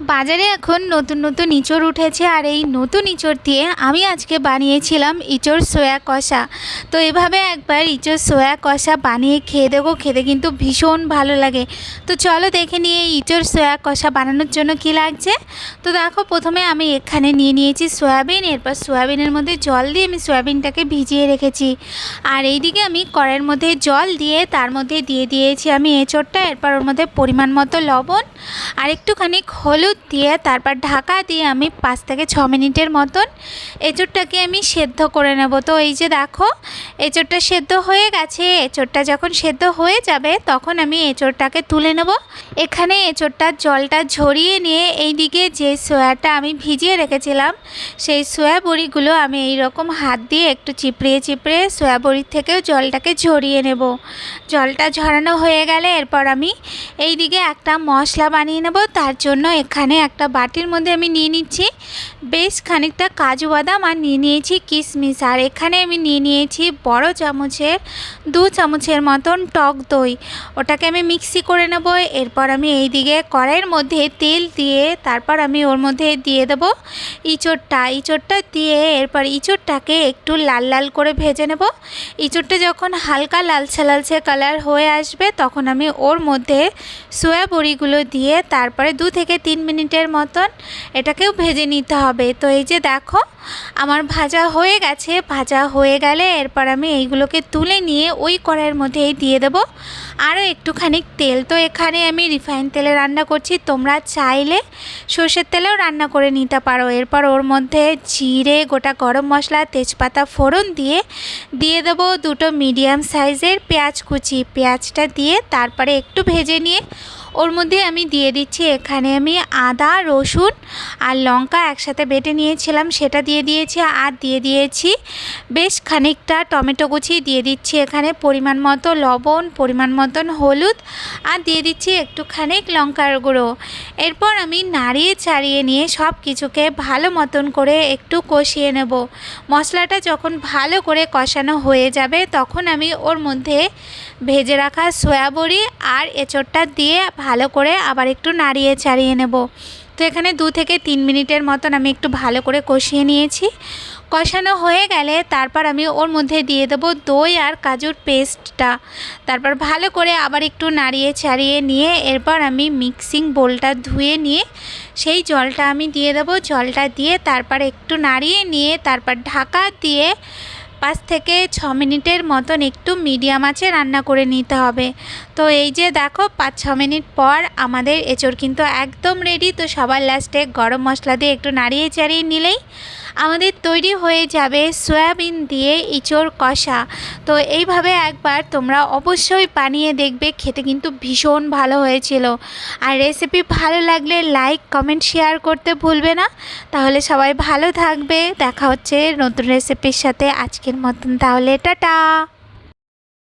বাজারে এখন নতুন নতুন ইঁচড় উঠেছে আর এই নতুন ইঁচড় দিয়ে আমি আজকে বানিয়েছিলাম ইঁচড় সোয়া কষা। তো এভাবে একবার ইঁচড় সোয়া কষা বানিয়ে খেয়ে দেবো খেতে কিন্তু ভীষণ ভালো লাগে। তো চলো দেখে নিয়ে ইঁচড় সোয়া কষা বানানোর জন্য কি লাগছে। তো দেখো প্রথমে আমি এখানে নিয়ে নিয়েছি সয়াবিন, এরপর সয়াবিনের মধ্যে জল দিয়ে আমি সয়াবিনটাকে ভিজিয়ে রেখেছি। আর এইদিকে আমি কড়াইয়ের মধ্যে জল দিয়ে তার মধ্যে দিয়ে দিয়েছি আমি এঁচড়টা, এরপর ওর মধ্যে পরিমাণ মতো লবণ, আর একটুখানি হলুদ দিয়ে তারপর ঢাকা দিয়ে আমি পাঁচ থেকে ছ মিনিটের মতন এঁচড়টাকে আমি সেদ্ধ করে নেব। তো এই যে দেখো, এঁচড়টা সেদ্ধ হয়ে গেছে। এঁচড়টা যখন সেদ্ধ হয়ে যাবে, তখন আমি এঁচড়টাকে তুলে নেব। এখানে এঁচড়টার জলটা ঝরিয়ে নিয়ে এই দিকে যে সোয়াটা আমি ভিজিয়ে রেখেছিলাম, সেই সোয়া বড়িগুলো আমি এই রকম হাত দিয়ে একটু চিপড়িয়ে চিপড়িয়ে সোয়া বড়ির থেকেও জলটাকে ঝরিয়ে নেব। জলটা ঝরানো হয়ে গেলে এরপর আমি এই দিকে একটা মশলা বানিয়ে নেব। তার জন্য এখানে একটা বাটির মধ্যে আমি নিয়ে নিচ্ছি। বেশ খানিকটা কাজু বাদাম আর নিয়ে নিয়েছি কিশমিশ। আর এখানে আমি নিয়ে নিয়েছি বড় চামচের, দু চামচের মতন টক দই। ওটাকে আমি মিক্সি করে নেব। এরপর আমি এই দিকে কড়াইয়ের মধ্যে তেল দিয়ে তারপর আমি ওর মধ্যে দিয়ে দেব ইঁচড়টা। ইঁচড়টা দিয়ে এরপর ইঁচড়টাকে একটু লাল লাল করে ভেজে নেব। ইঁচড়টা যখন হালকা লালচে লালচে কালার হয়ে আসবে, তখন আমি ওর মধ্যে সোয়া বড়িগুলো দিয়ে তারপরে দু থেকে তিন মিনিটের মতন এটাকেও ভেজে নিতে হবে। তো এই যে দেখো, আমার ভাজা হয়ে গেছে। ভাজা হয়ে গেলে এরপর আমি এইগুলোকে তুলে নিয়ে ওই কড়াইয়ের মধ্যেই দিয়ে দেবো। আরও একটুখানি তেল। তো এখানে আমি রিফাইন তেলে রান্না করছি। তোমরা চাইলে সর্ষের তেলেও রান্না করে নিতে পারো। এরপর ওর মধ্যে জিরে, গোটা গরম মশলা, তেজপাতা ফোড়ন দিয়ে দিয়ে দেবো দুটো মিডিয়াম সাইজের পেঁয়াজ কুচি। পেঁয়াজটা দিয়ে তারপরে একটু ভেজে নিয়ে ওর মধ্যে আমি দিয়ে দিচ্ছি, এখানে আমি আদা, রসুন আর লঙ্কা একসাথে বেটে নিয়েছিলাম, সেটা দিয়ে দিয়েছি আর দিয়ে দিয়েছি বেশ খানিকটা টমেটো কুচি দিয়ে দিচ্ছি এখানে পরিমাণ মতো লবণ, পরিমাণ মতন হলুদ আর দিয়ে দিচ্ছি একটুখানি লঙ্কার গুঁড়ো। এরপর আমি নাড়িয়ে চাড়িয়ে নিয়ে সব কিছুকে ভালো মতন করে একটু কষিয়ে নেব। মশলাটা যখন ভালো করে কষানো হয়ে যাবে, তখন আমি ওর মধ্যে ভেজে রাখা সয়াবড়ি আর এঁচড়টা দিয়ে ভালো করে আবার একটু নাড়িয়ে ছাড়িয়ে নেব। তো এখানে দু থেকে তিন মিনিটের মতন আমি একটু ভালো করে কষিয়ে নিয়েছি। কষানো হয়ে গেলে তারপর আমি ওর মধ্যে দিয়ে দেবো দই আর কাজুর পেস্টটা। তারপর ভালো করে আবার একটু নাড়িয়ে ছাড়িয়ে নিয়ে এরপর আমি মিক্সিং বোলটা ধুয়ে নিয়ে সেই জলটা আমি দিয়ে দেবো। জলটা দিয়ে তারপর একটু নাড়িয়ে নিয়ে তারপর ঢাকা দিয়ে পাঁচ থেকে ছ মিনিটের মতন একটু মিডিয়াম আঁচে রান্না করে নিতে হবে। তো এই যে দেখো পাঁচ ছ মিনিট পর আমাদের এঁচড় কিন্তু একদম রেডি তো সবার লাস্টে গরম মশলা দিয়ে একটু নাড়িয়ে চাড়িয়ে নিলেই আমাদের তৈরি হয়ে যাবে সয়াবিন দিয়ে ইঁচড় কষা। তো এইভাবে একবার তোমরা অবশ্যই বানিয়ে দেখবে, খেতে কিন্তু ভীষণ ভালো হয়েছিল। আর রেসিপি ভালো লাগলে লাইক কমেন্ট শেয়ার করতে ভুলবে না। তাহলে সবাই ভালো থাকবে। দেখা হচ্ছে নতুন রেসিপির সাথে আজকের মতন। তাহলে টাটা!